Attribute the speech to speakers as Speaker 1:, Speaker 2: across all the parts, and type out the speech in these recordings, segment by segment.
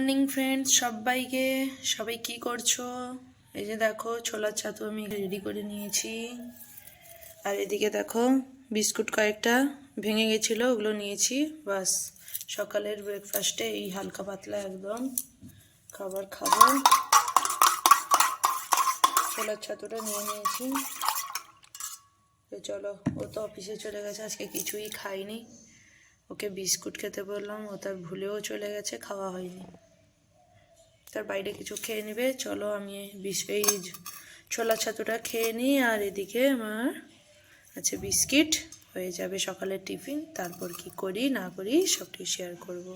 Speaker 1: Morning friends সবাইকে সবাই কি করছ? এই যে দেখো, ছোলার ছাতু আমি রেডি করে নিয়েছি। আর এদিকে দেখো, বিস্কুট কয়েকটা ভেঙে গেছিল, ওগুলো নিয়েছি। বাস, সকালের ব্রেকফাস্টে এই হালকা পাতলা একদম খাবার খাব। ছোলার ছাতুটা নিয়ে নিয়েছি। তো চলো, ও তো অফিসে চলে গেছে, আজকে কিছুই খাইনি। ওকে বিস্কুট খেতে বললাম, ও তার ভুলেও চলে গেছে, খাওয়া হয়নি। তার বাইরে কিছু খেয়ে নেবে। চলো আমি এই ছোলা ছাতুটা খেয়ে নিই আর এদিকে আমার আছে বিস্কিট। হয়ে যাবে সকালের টিফিন। তারপর কি করি, না করি সবটি শেয়ার করব।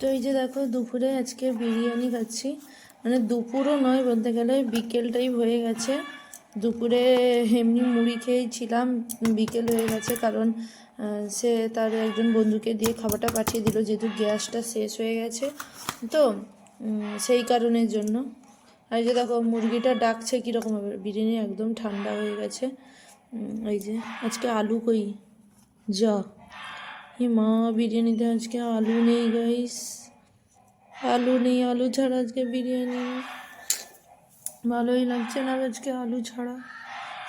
Speaker 1: তো এই যে দেখো, দুপুরে আজকে বিরিয়ানি খাচ্ছি। মানে দুপুরও নয়, বলতে গেলে বিকেলটাই হয়ে গেছে। দুপুরে এমনি মুড়ি খেয়েছিলাম, বিকেল হয়ে গেছে কারণ সে তার একজন বন্ধুকে দিয়ে খাবারটা পাঠিয়ে দিল, যেহেতু গ্যাসটা শেষ হয়ে গেছে। তো সেই কারণের জন্য। আর যে দেখো, মুরগিটা ডাকছে কীরকমভাবে বিরিয়ানি একদম ঠান্ডা হয়ে গেছে। এই যে, আজকে আলু কই? যা। মা, বিরিয়ানিতে আজকে আলু নেই গাইস আলু নেই, আলু ছাড়া আজকে বিরিয়ানি। ভালোই লাগছে না আজকে আলু ছাড়া।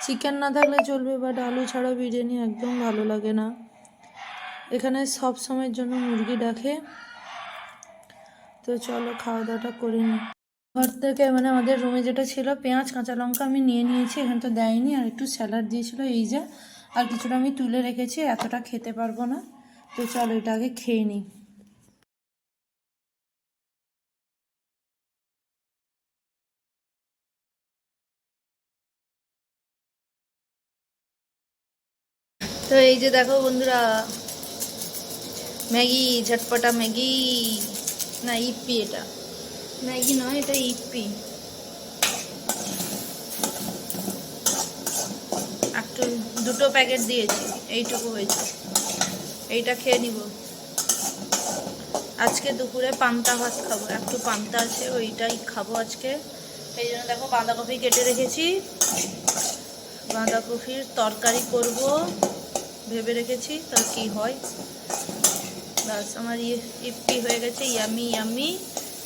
Speaker 1: চিকেন না থাকলে চলবে বাট আলু ছাড়া বিরিয়ানি একদম ভালো লাগে না। এখানে সব সময়ের জন্য মুরগি ডাকে। তো চলো খাওয়া দাওয়াটা করে নিই ঘর থেকে মানে আমাদের রুমে যেটা ছিল, পেঁয়াজ, কাঁচা লঙ্কা আমি নিয়ে নিয়েছি, এখানে তো দেয়নি, আর একটু স্যালাড দিয়েছিল, এই যে। আর কিছুটা আমি তুলে রেখেছি, এতটা খেতে পারব না। তো চলো এটা আগে খেয়ে নিই তো এই যে দেখো বন্ধুরা, ম্যাগি, ঝটপটা ম্যাগি, না, ইপ্পি এটা। ম্যাগি নয়, এটা ইপ্পি। একটু, দুটো প্যাকেট দিয়েছি, এইটুকু হয়েছে। এইটা খেয়ে নিব। আজকে দুপুরে পান্তা ভাত খাব। একটু পান্তা আছে, ওইটাই খাব আজকে। এই জন্য দেখো বাঁধাকপি কেটে রেখেছি। বাঁধাকপির তরকারি করব। ভেবে রেখেছি, তা কি হয়? বাস আমার ইয়ে ইপি হয়ে গেছে, ইয়ামি ইয়ামি,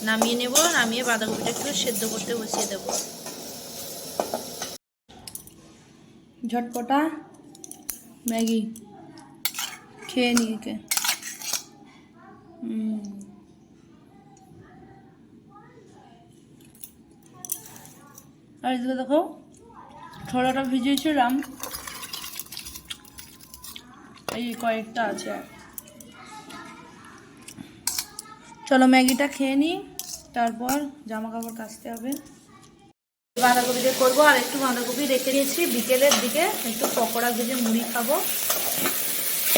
Speaker 1: নামিয়ে নেব, নামিয়ে বাঁধাকপিটা একটু সেদ্ধ করতে বসিয়ে দেব। ঝটপটা ম্যাগি খেয়ে নিয়ে। আর এদিকে দেখো, ছোলাটা ভিজিয়েছিলাম এই কয়েকটা আছে। চলো ম্যাগিটা খেয়ে নিই, তারপর জামা কাপড় কাচতে হবে। বাঁধাকপি দিয়ে করব, আর একটু বাঁধাকপি রেখে দিয়েছি। বিকেলের দিকে একটু পকোড়া ভেজে মুড়ি খাব।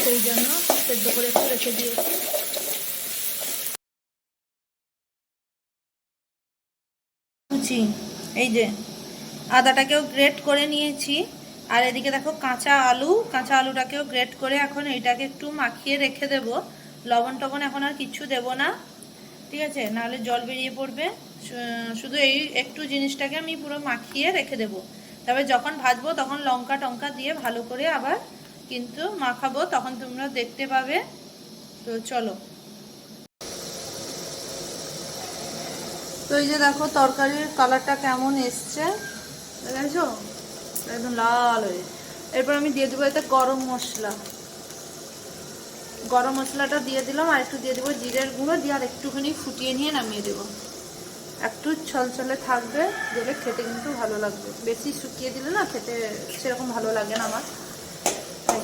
Speaker 1: সেই জন্য সেদ্ধ করে একটু রেখে দিয়েছি। এই যে আদাটাকেও গ্রেট করে নিয়েছি। আর এদিকে দেখো কাঁচা আলু, কাঁচা আলুটাকেও গ্রেট করে এখন এইটাকে একটু মাখিয়ে রেখে দেব। লবণ টবণ এখন আর কিচ্ছু দেব না, ঠিক আছে? নাহলে জল বেরিয়ে পড়বে। শুধু এই একটু জিনিসটাকে আমি পুরো মাখিয়ে রেখে দেব। তবে যখন ভাজবো তখন লঙ্কা টঙ্কা দিয়ে ভালো করে আবার কিন্তু মাখাবো, তখন তোমরা দেখতে পাবে। তো চলো। তো এই যে দেখো তরকারির কালারটা কেমন এসছে, দেখেছ? একদম লাল হয়ে এরপর আমি দিয়ে দেবো এতে গরম মশলা। গরম মশলাটা দিয়ে দিলাম আর একটু দিয়ে দেবো জিরের গুঁড়ো দিয়ে আর একটুখানি ফুটিয়ে নিয়ে নামিয়ে দেবো। একটু ছলছলে থাকবে, দিলে খেতে কিন্তু ভালো লাগবে। বেশি শুকিয়ে দিলে না খেতে সেরকম ভালো লাগে না আমার।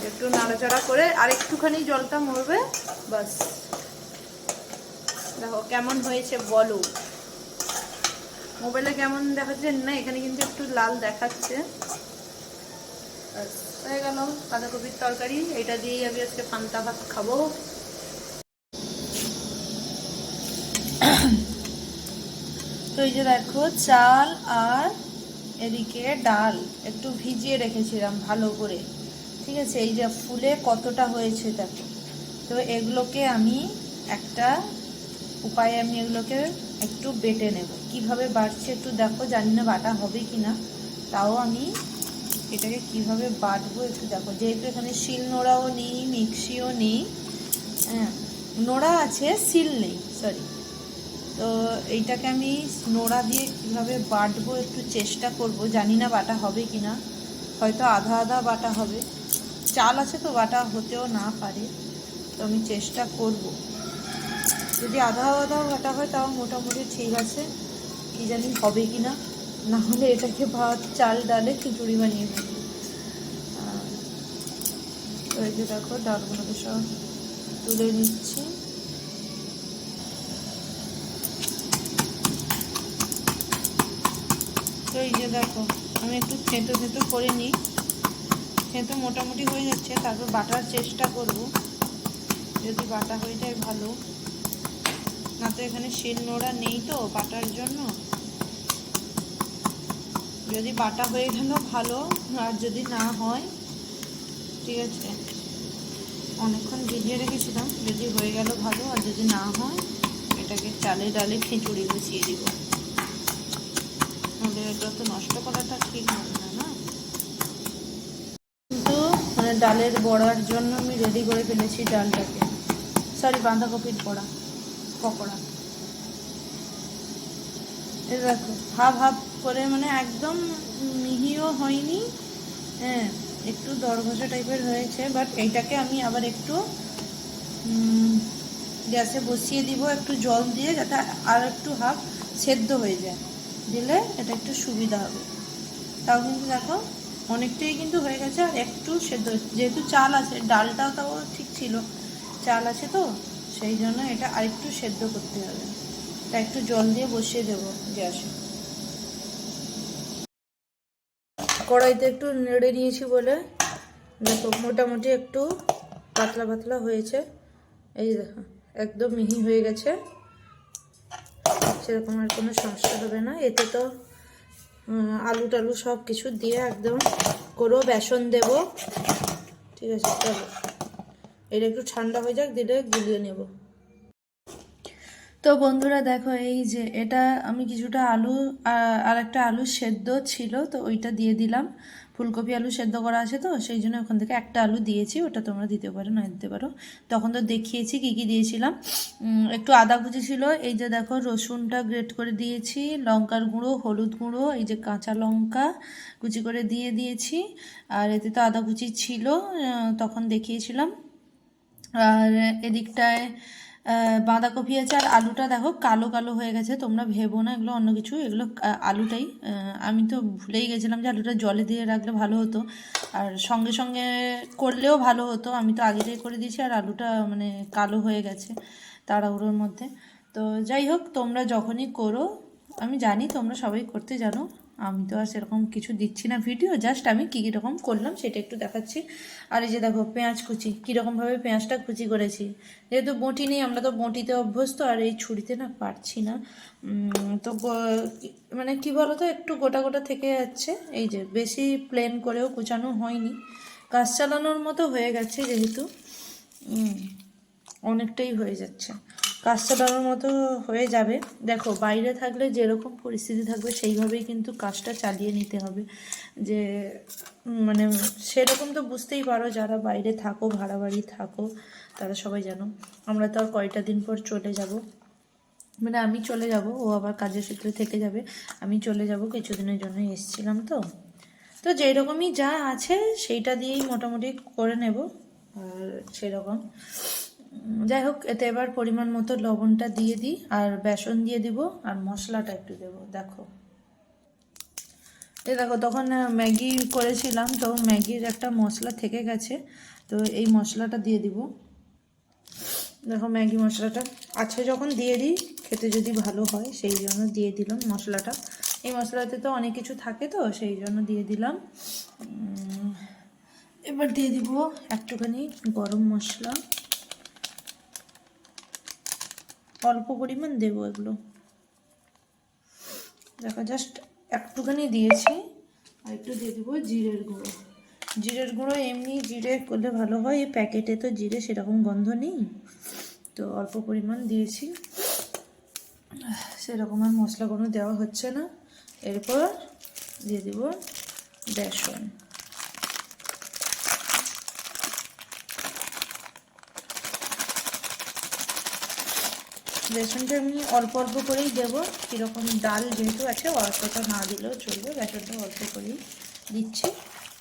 Speaker 1: একটু নাড়াচাড়া করে আর একটুখানি জলটা মরবে, বাস। দেখো কেমন হয়েছে বলো। মোবাইলে কেমন দেখাচ্ছে না, এখানে কিন্তু একটু লাল দেখাচ্ছে। হয়ে গেল, বাঁধাকপির তরকারি। এটা দিয়েই আমি আজকে পান্তা ভাত খাব। তো এই যে দেখো, চাল আর এদিকে ডাল একটু ভিজিয়ে রেখেছিলাম ভালো করে। ঠিক আছে, এই যে ফুলে কতটা হয়েছে দেখো। তো এগুলোকে আমি একটা উপায়ে আমি এগুলোকে একটু বেটে নেব। কীভাবে বাড়ছে একটু দেখো, জানি না বাটা হবে কি না তাও আমি এটাকে কীভাবে বাটবো একটু দেখো। যেহেতু এখানে শিল নোড়াও নেই, মিক্সিও নেই হ্যাঁ নোড়া আছে, শিল নেই সরি তো এইটাকে আমি নোড়া দিয়ে কীভাবে বাটবো একটু চেষ্টা করব, জানি না বাটা হবে কি না হয়তো আধা আধা বাটা হবে। চাল আছে তো, বাটা হতেও না পারে। তো আমি চেষ্টা করব। যদি আধা আধা বাটা হয়, তাও মোটামুটি ঠিক আছে। কি জানি হবে কি না না হলে এটাকে ভাত চাল ডালে খিচুড়ি বানিয়ে আহ, তো এই যে দেখো ডালগুলোকে সব তুলে নিচ্ছি। তো এই যে দেখো আমি একটু থেঁতো থেঁতো করে নিই। থেঁতো মোটামুটি হয়ে যাচ্ছে তারপর বাটার চেষ্টা করব। যদি বাটা হয়ে যায় ভালো। না তো এখানে শিল নোড়া নেই তো বাটার জন্য? যদি বাটা হয়ে গেল ভালো, আর যদি না হয়, ঠিক আছে। অনেকক্ষণ ভিজিয়ে রেখেছিলাম, যদি হয়ে গেল ভালো, আর যদি না হয়, এটাকে চালে ডালে খিচুড়ি বসিয়ে দিব। নাহলে এটা তো নষ্ট করাটা ঠিক হবে না না? কিন্তু মানে ডালের বড়ার জন্য আমি রেডি করে ফেলেছি ডালটাকে। সরি বাঁধাকপির বড়া, পকোড়া। এই দেখো, হাফ হাফ করে মানে একদম মিহিও হয়নি। হ্যাঁ একটু দরঘষা টাইপের হয়েছে বাট এইটাকে আমি আবার একটু গ্যাসে বসিয়ে দিব, একটু জল দিয়ে যাতে আর একটু হাফ সেদ্ধ হয়ে যায়। দিলে এটা একটু সুবিধা হবে। তাও কিন্তু দেখো, অনেকটাই কিন্তু হয়ে গেছে, আর একটু সেদ্ধ যেহেতু চাল আছে, ডালটাও তাও ঠিক ছিল। চাল আছে তো, সেই জন্য এটা আরেকটু সেদ্ধ করতে হবে। তা একটু জল দিয়ে বসিয়ে দেবো গ্যাসে। কড়াইতে একটু নেড়ে নিয়েছি বলে। দেখো, মোটামুটি একটু পাতলা পাতলা হয়েছে। এই দেখো, একদম মিহি হয়ে গেছে। সেরকম আর কোনো সমস্যা হবে না। এতে তো আলু টালু সব কিছু দিয়ে একদম করো বেসন দেব। ঠিক আছে, চলো। এটা একটু ঠান্ডা হয়ে যাক, দিলে গুলিয়ে নেব। তো বন্ধুরা দেখো, এই যে এটা আমি কিছুটা আলু আর একটা আলু সেদ্ধ ছিল, তো ওইটা দিয়ে দিলাম। ফুলকপি আলু সেদ্ধ করা আছে তো, সেই জন্য ওখান থেকে একটা আলু দিয়েছি, ওটা তোমরা দিতে পারো, না দিতে পারো। তখন তো দেখিয়েছি কী কী দিয়েছিলাম। একটু আদা কুচি ছিল, এই যে দেখো, রসুনটা গ্রেট করে দিয়েছি, লঙ্কার গুঁড়ো, হলুদ গুঁড়ো, এই যে কাঁচা লঙ্কা কুচি করে দিয়ে দিয়েছি, আর এতে তো আদা কুচি ছিল তখন দেখিয়েছিলাম। আর এদিকটায় বাঁধাকপি আছে আর আলুটা দেখো কালো কালো হয়ে গেছে, তোমরা ভেবো না, এগুলো অন্য কিছু, এগুলো আলুটাই। আমি তো ভুলেই গেছিলাম যে আলুটা জলে দিয়ে রাখলে ভালো হতো। আর সঙ্গে সঙ্গে করলেও ভালো হতো, আমি তো আগেটাই করে দিয়েছি আর আলুটা মানে কালো হয়ে গেছে তাড়াহুড়োর মধ্যে। তো যাই হোক, তোমরা যখনই করো, আমি জানি তোমরা সবাই করতে জানো। আমি তো আর সেরকম কিছু দিচ্ছি না ভিডিও জাস্ট আমি কী কীরকম করলাম সেটা একটু দেখাচ্ছি। আর এই যে দেখো, পেঁয়াজ কুচি কীরকমভাবে পেঁয়াজটা কুচি করেছি। যেহেতু বঁটি নেই, আমরা তো বঁটিতে অভ্যস্ত, আর এই ছুরিতে না পারছি না। তো মানে কি বলো তো একটু গোটা গোটা থেকে যাচ্ছে। এই যে বেশি প্লেন করেও কুচানো হয়নি। কাজ চালানোর মতো হয়ে গেছে যেহেতু। অনেকটাই হয়ে যাচ্ছে। কাজ চালানোর মতো হয়ে যাবে। দেখো, বাইরে থাকলে যেরকম পরিস্থিতি থাকবে, সেইভাবেই কিন্তু কাজটা চালিয়ে নিতে হবে। যে মানে সেরকম তো বুঝতেই পারো, যারা বাইরে থাকো, ভাড়া বাড়ি থাকো, তারা সবাই জানো। আমরা তো আর কয়টা দিন পর চলে যাব। মানে আমি চলে যাব, ও আবার কাজের সূত্রে থেকে যাবে। আমি চলে যাব, কিছুদিনের জন্য এসছিলাম তো। তো যেরকমই যা আছে, সেইটা দিয়েই মোটামুটি করে নেব। আর সেরকম। যাই হোক, এতে এবার পরিমাণ মতো লবণটা দিয়ে দিই, আর বেসন দিয়ে দিব, আর মশলাটা একটু দেবো, দেখো। এই দেখো, তখন ম্যাগি করেছিলাম, তো ম্যাগির একটা মশলা থেকে গেছে, তো এই মশলাটা দিয়ে দিব। দেখো, ম্যাগি মশলাটা আছে, যখন দিয়ে দিই, খেতে যদি ভালো হয়, সেই জন্য দিয়ে দিলাম মশলাটা। এই মশলাতে তো অনেক কিছু থাকে তো, সেই জন্য দিয়ে দিলাম। এবার দিয়ে দিব একটুখানি গরম মশলা। অল্প পরিমাণ দেবো এগুলো। দেখো জাস্ট একটুখানি দিয়েছি। আর একটু দিয়ে দেবো জিরের গুঁড়ো। জিরের গুঁড়ো এমনি জিরে করলে ভালো হয়, এই প্যাকেটে তো জিরে সেরকম গন্ধ নেই। তো অল্প পরিমাণ দিয়েছি। সেরকম আর মশলা কোনো দেওয়া হচ্ছে না। এরপর দিয়ে দিব বেসন। বেসনটা আমি অল্প অল্প করেই দেবো। কীরকম ডাল যেহেতু আছে, অল্পটা না দিলেও চলবে। বেসনটা অল্প করেই দিচ্ছি।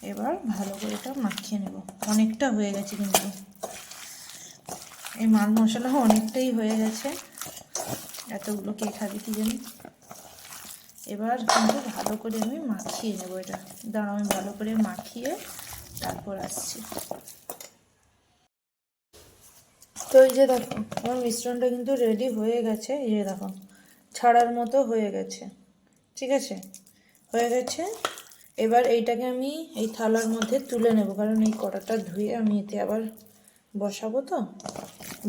Speaker 1: এবার ভালো করে এটা মাখিয়ে নেব। অনেকটা হয়ে গেছে কিন্তু। এই মাল মশলা অনেকটাই হয়ে গেছে। এতগুলো কে খাবে কি জানি? এবার কিন্তু ভালো করে আমি মাখিয়ে নেব এটা। দাঁড়াও, আমি ভালো করে মাখিয়ে তারপর আসছি। তো এই যে দেখো, আমার মিশ্রণটা কিন্তু রেডি হয়ে গেছে। এই যে দেখো, ছাড়ার মতো হয়ে গেছে। ঠিক আছে? হয়ে গেছে। এবার এইটাকে আমি এই থালার মধ্যে তুলে নেব, কারণ এই কড়াটা ধুয়ে আমি এতে আবার বসাবো তো?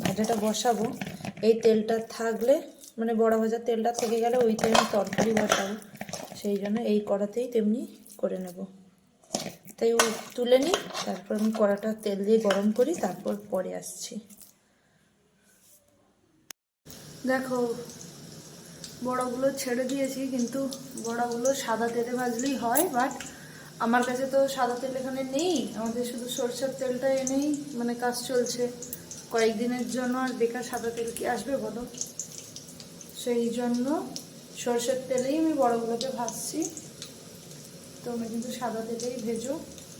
Speaker 1: ভাজাটা বসাবো। এই তেলটা থাকলে মানে বড়া ভাজার তেলটা থেকে গেলে ওইতে আমি তরকারি বসাবো। সেই জন্য এই কড়াতেই তেমনি করে নেব। তাই ও তুলে নিই, তারপর আমি কড়াটা তেল দিয়ে গরম করি, তারপর পরে আসছি। দেখো, বড়গুলো ছেড়ে দিয়েছি, কিন্তু বড়াগুলো সাদা তেলে ভাজলেই হয় বাট আমার কাছে তো সাদা তেল এখানে নেই, আমাদের শুধু সরষের তেলটা এনেই মানে কাজ চলছে। কয়েকদিনের জন্য আর বেকার সাদা তেল কি আসবে বলো? সেই জন্য সরষের তেলেই আমি বড়গুলোকে ভাজছি। তোমরা কিন্তু সাদা তেলেই ভেজো,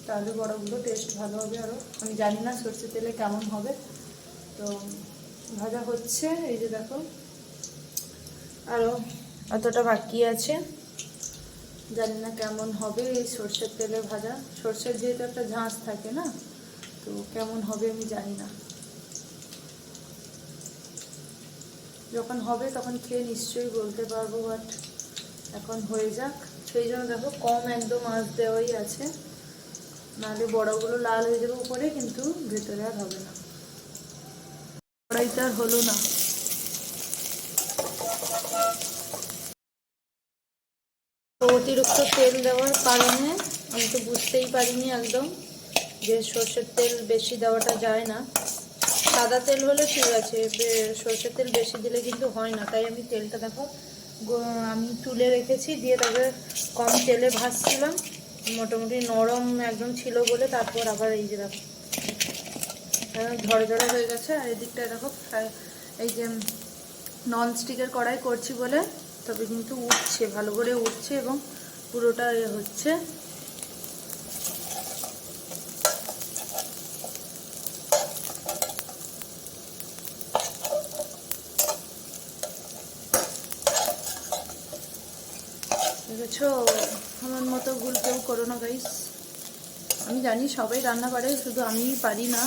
Speaker 1: তাহলে বড়গুলো টেস্ট ভালো হবে আরও আমি জানি না সরষের তেলে কেমন হবে। তো ভাজা হচ্ছে, এই যে দেখো। আরও অতটা বাকি আছে। জানি না কেমন হবে এই সর্ষের তেলে ভাজা। সর্ষের যেহেতু একটা ঝাঁস থাকে না, তো কেমন হবে আমি জানি না। যখন হবে তখন খেয়ে নিশ্চয়ই বলতে পারব বাট এখন হয়ে যাক। সেই জন্য দেখো কম একদম আঁচ দেওয়াই আছে। নাহলে বড়গুলো লাল হয়ে যাবে উপরে, কিন্তু ভেতরে আর হবে না। আর হলো না। অতিরিক্ত তেল দেওয়ার কারণে আমি তো বুঝতেই পারিনি একদম যে সর্ষের তেল বেশি দেওয়াটা যায় না। সাদা তেল হলে ঠিক আছে সর্ষের তেল বেশি দিলে কিন্তু হয় না। তাই আমি তেলটা দেখো আমি তুলে রেখেছি, দিয়ে তারপরে কম তেলে ভাজছিলাম। মোটামুটি নরম একদম ছিল বলে তারপর আবার এই যে দেখো। একদম ঝড় ঝড়ে হয়ে গেছে, আর এদিকটা দেখো এই যে নন স্টিকের কড়াই করছি বলে, তবে কিন্তু উঠছে, ভালো করে উঠছে এবং পুরোটা এ হচ্ছে। আমার মতো ভুল কেউ করো না গাইস আমি জানি সবাই রান্না পারে শুধু আমিই পারি না।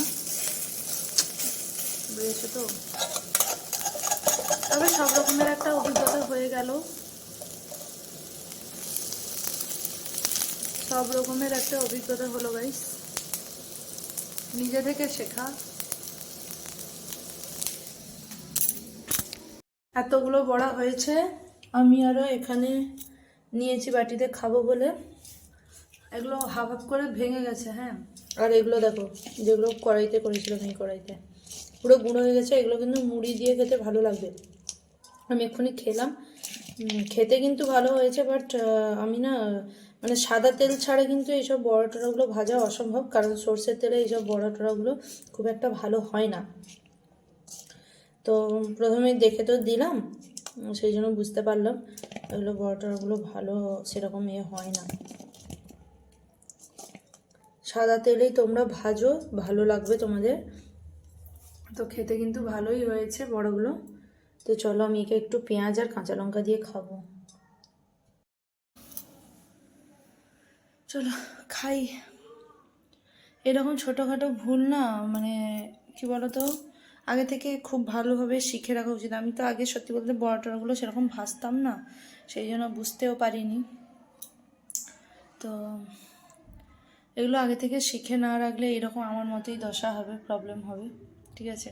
Speaker 1: বুঝেছ তো? তবে সব রকমের একটা অভিজ্ঞতা হয়ে গেল। সব রকমের একটা অভিজ্ঞতা হলো গাইস নিজে থেকে শেখা। এতগুলো বড়া হয়েছে। আমি আরও এখানে নিয়েছি বাটিতে খাব বলে। এগুলো হাফ হাফ করে ভেঙে গেছে হ্যাঁ। আর এগুলো দেখো, যেগুলো কড়াইতে করেছিলাম এই কড়াইতে। পুরো গুঁড়ো হয়ে গেছে, এগুলো কিন্তু মুড়ি দিয়ে খেতে ভালো লাগবে। আমি এক্ষুনি খেলাম। খেতে কিন্তু ভালো হয়েছে বাট আমি না মানে সাদা তেল ছাড়া কিন্তু এইসব বড়া টড়াগুলো ভাজা অসম্ভব, কারণ সর্ষের তেলে এইসব বড়া টড়াগুলো খুব একটা ভালো হয় না। তো প্রথমে দেখে তো দিলাম সেই জন্য বুঝতে পারলাম, এগুলো বড়া টড়াগুলো ভালো সেরকম ইয়ে হয় না। সাদা তেলেই তোমরা ভাজো, ভালো লাগবে তোমাদের। তো খেতে কিন্তু ভালোই হয়েছে বড়গুলো। তো চলো আমি একে একটু পেঁয়াজ আর কাঁচা লঙ্কা দিয়ে খাব। চলো, খাই। এরকম ছোটোখাটো ভুল না মানে কি বলতো, আগে থেকে খুব ভালোভাবে শিখে রাখা উচিত। আমি তো আগে সত্যি বলতে বড় টড়াগুলো সেরকম ভাজতাম না, সেই জন্য বুঝতেও পারিনি। তো এগুলো আগে থেকে শিখে না রাখলে এরকম আমার মতোই দশা হবে প্রবলেম হবে। ঠিক আছে?